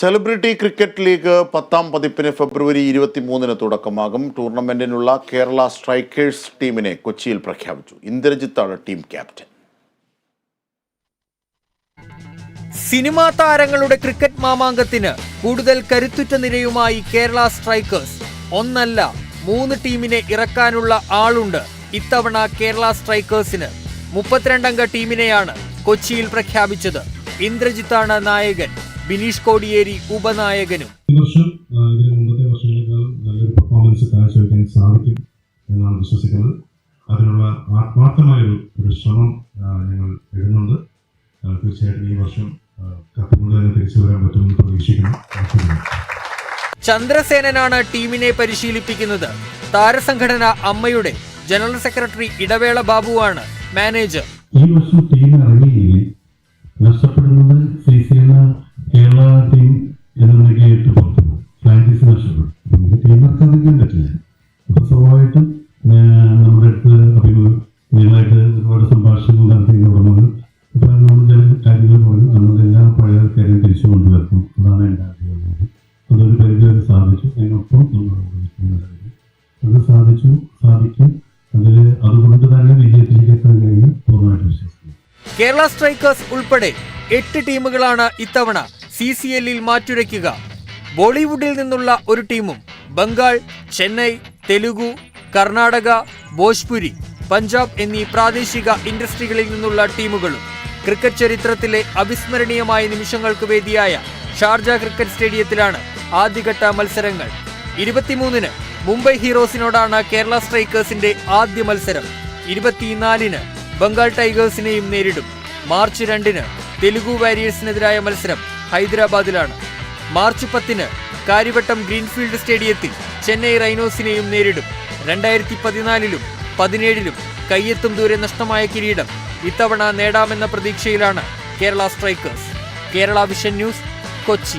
Celebrity cricket league പത്താം പതിപ്പിന് ഫെബ്രുവരി ഇരുപത്തിമൂന്നിന് തുടക്കമാകും. ടൂർണമെന്റിനുള്ള കേരള സ്ട്രൈക്കേഴ്സ് ടീമിനെ കൊച്ചിയിൽ പ്രഖ്യാപിച്ചു. ഇന്ദ്രജിത്താണ് ടീം ക്യാപ്റ്റൻ. സിനിമാ താരങ്ങളുടെ ക്രിക്കറ്റ് മാമാങ്കത്തിന് കൂടുതൽ കരുത്തുറ്റ നിരയുമായി കേരള സ്ട്രൈക്കേഴ്സ്. ഒന്നല്ല മൂന്ന് ടീമിനെ ഇറക്കാനുള്ള ആളുണ്ട് ഇത്തവണ കേരള സ്ട്രൈക്കേഴ്സിന്. മുപ്പത്തിരണ്ടംഗ ടീമിനെയാണ് കൊച്ചിയിൽ പ്രഖ്യാപിച്ചത്. ഇന്ദ്രജിത്താണ് നായകൻ. ബിനീഷ് കോടിയേരി ഉപനായകനും. എന്നാണ് വിശ്വസിക്കുന്നത്. അതിനുള്ള ആത്മാർത്ഥമായ ഒരു ശ്രമം ഞങ്ങൾ ഇടുന്നുണ്ട്. തീർച്ചയായിട്ടും ഈ വർഷം തന്നെ തിരിച്ചു വരാൻ പറ്റുമെന്ന് ചന്ദ്രസേനനാണ് ടീമിനെ പരിശീലിപ്പിക്കുന്നത്. താരസംഘടന അമ്മയുടെ ജനറൽ സെക്രട്ടറി ഇടവേള ബാബുവാണ് മാനേജർ. ഈ വർഷം ടീം ഇറങ്ങിയില്ലെങ്കിൽ നഷ്ടപ്പെടുന്നത് ശ്രീസേന കേരള ടീം എന്നതിലേക്ക് പുറത്തു ഫ്രാഞ്ചൈസി നഷ്ടപ്പെട്ടു നമുക്ക് ടീം ഇറക്കാതിരിക്കാൻ പറ്റില്ല നമ്മുടെ അടുത്ത് അഭിമുഖം നിങ്ങളായിട്ട് ഒരുപാട് സംഭാഷണം നടത്തി അപ്പൊ നമ്മൾ ചില കാര്യങ്ങൾ പറഞ്ഞു. നമ്മളെല്ലാം പഴയ കാര്യം തിരിച്ചു അതാണ് എന്റെ ആഗ്രഹം. അതൊരു പരിധി വരെ സാധിച്ചു. അതിനൊപ്പം നമ്മൾ അത് സാധിച്ചു സാധിക്കും. അതിൽ അതുകൊണ്ട് തന്നെ വിജയത്തിലേക്ക് കഴിയും പൂർണമായിട്ട് വിശ്വസിക്കുന്നു. കേരള സ്ട്രൈക്കേഴ്സ് ഉൾപ്പെടെ എട്ട് ടീമുകളാണ് ഇത്തവണ സി സി എല്ലിൽ മാറ്റുരയ്ക്കുക. ബോളിവുഡിൽ നിന്നുള്ള ഒരു ടീമും ബംഗാൾ ചെന്നൈ തെലുഗു കർണാടക ഭോജ്പുരി പഞ്ചാബ് എന്നീ പ്രാദേശിക ഇൻഡസ്ട്രികളിൽ നിന്നുള്ള ടീമുകളും ക്രിക്കറ്റ് ചരിത്രത്തിലെ അവിസ്മരണീയമായ നിമിഷങ്ങൾക്ക് വേദിയായ ഷാർജ ക്രിക്കറ്റ് സ്റ്റേഡിയത്തിലാണ് ആദ്യഘട്ട മത്സരങ്ങൾ. ഇരുപത്തിമൂന്നിന് മുംബൈ ഹീറോസിനോടാണ് കേരള സ്ട്രൈക്കേഴ്സിന്റെ ആദ്യ മത്സരം. ഇരുപത്തിനാലിന് ബംഗാൾ ടൈഗേഴ്സിനെയും നേരിടും. മാർച്ച് രണ്ടിന് തെലുഗു വാരിയേഴ്സിനെതിരായ മത്സരം ഹൈദരാബാദിലാണ്. മാർച്ച് പത്തിന് കാര്യവട്ടം ഗ്രീൻഫീൽഡ് സ്റ്റേഡിയത്തിൽ ചെന്നൈ റൈനോസിനെയും നേരിടും. രണ്ടായിരത്തി പതിനാലിലും പതിനേഴിലും കയ്യെത്തും ദൂരെ നഷ്ടമായ കിരീടം ഇത്തവണ നേടാമെന്ന പ്രതീക്ഷയിലാണ് Kerala strikers. Kerala vision news Kochi.